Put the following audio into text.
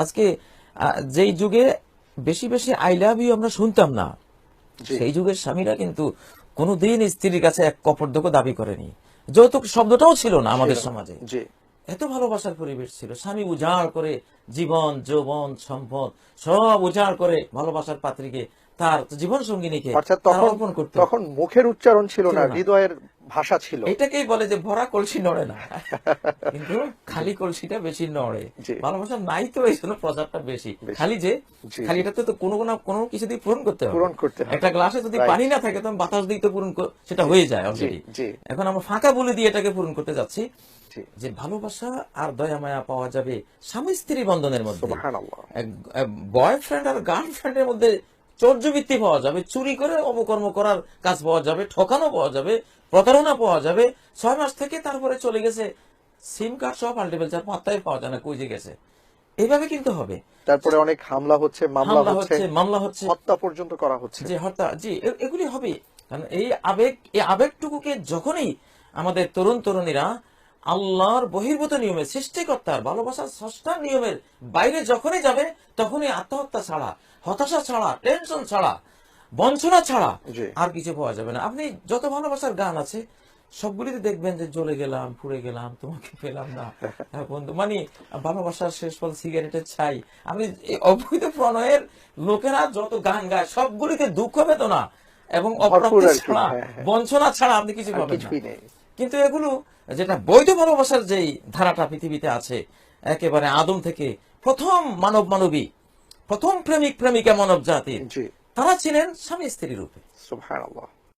আজকে যেই যুগে বেশি বেশি আই লাভ ইউ আমরা শুনতাম না সেই যুগের স্বামীরা কিন্তু কোনোদিন স্ত্রীর কাছে এক কপর্দক দাবি করেনি। যৌতুক শব্দটাও ছিল না আমাদের সমাজে। এত ভালোবাসার পরিবেশ ছিল। স্বামী উজাড় করে জীবন যৌবন সম্পদ সব উজাড় করে ভালোবাসার পাত্রীকে তার জীবন সঙ্গিনীকে তখন অর্পণ করতো। তখন মুখের উচ্চারণ ছিল না। হৃদয়ের ভাষা ছিল। এটাকেই বলে যে ভরা কলসি নড়ে না। কিন্তু খালি কলসিটা বেশি নড়ে। ভালোবাসা নাই তো এই জন্য প্রচারটা বেশি। খালি যে খালি এটা তো কোনো কোনো কোনো কিছু দিয়ে পূরণ করতে হবে। পূরণ করতে হবে। একটা গ্লাসে যদি পানি না থাকে তখন বাতাস দিয়ে তো পূরণ সেটা হয়ে যায় অলরেডি এখন আমরা ফাঁকা বলে দিয়ে এটাকে পূরণ করতে যাচ্ছি যে ভালোবাসা আর দয়া মায়া পাওয়া যাবে স্বামী স্ত্রী বন্ধনের মধ্যে। বয়ফ্রেন্ড আর গার্লফ্রেন্ডের মধ্যে চর্যবৃত্তি পাওয়া যাবে চুরি করে অপকর্ম করার কাজ পাওয়া যাবে ঠকানো পাওয়া যাবে প্রতারণা পাওয়া যাবে ছয় মাস থেকে তারপরে চলে গেছে সিম কার্ড সব পাল্টে ফেলছে আর পাত্তাই পাওয়া যায় না কই যে গেছে? এইভাবে কিন্তু হবে। তারপরে অনেক হামলা হচ্ছে মামলা হচ্ছে মামলা হচ্ছে। হত্যা পর্যন্ত করা হচ্ছে। যে হত্যা জি এগুলি হবে। কারণ এই আবেগ এই আবেগটুকুকে যখনই আমাদের তরুণ তরুণীরা আল্লাহর বহির্ভূত নিয়মে সৃষ্টিকর্তার ভালোবাসার ষষ্ঠার নিয়মের বাইরে যখনই যাবে তখনই আত্মহত্যা ছাড়া হতাশা ছাড়া টেনশন ছাড়া বঞ্চনা ছাড়া আর কিছু পাওয়া যাবে না। আপনি যত ভালোবাসার গান আছে সবগুলিতে দেখবেন যে জ্বলে গেলাম পুড়ে গেলাম তোমাকে পেলাম না। হ্যাঁ, বন্ধু মানে ভালোবাসার শেষ ফল সিগারেটের ছাই। আপনি অবৈধ প্রণয়ের লোকেরা যত গান গায় সবগুলিতে দুঃখ বেদনা এবং অপ্রাপ্তি ছাড়া হ্যাঁ, হ্যাঁ। বঞ্চনা ছাড়া আপনি কিছু পাবেন না। কিন্তু এগুলো যেটা বৈধ ভালোবাসার যেই ধারাটা পৃথিবীতে আছে একেবারে আদম থেকে প্রথম মানব মানবী প্রথম প্রেমিক প্রেমিকা মানব জাতির তারা ছিলেন স্বামী স্ত্রী রূপে।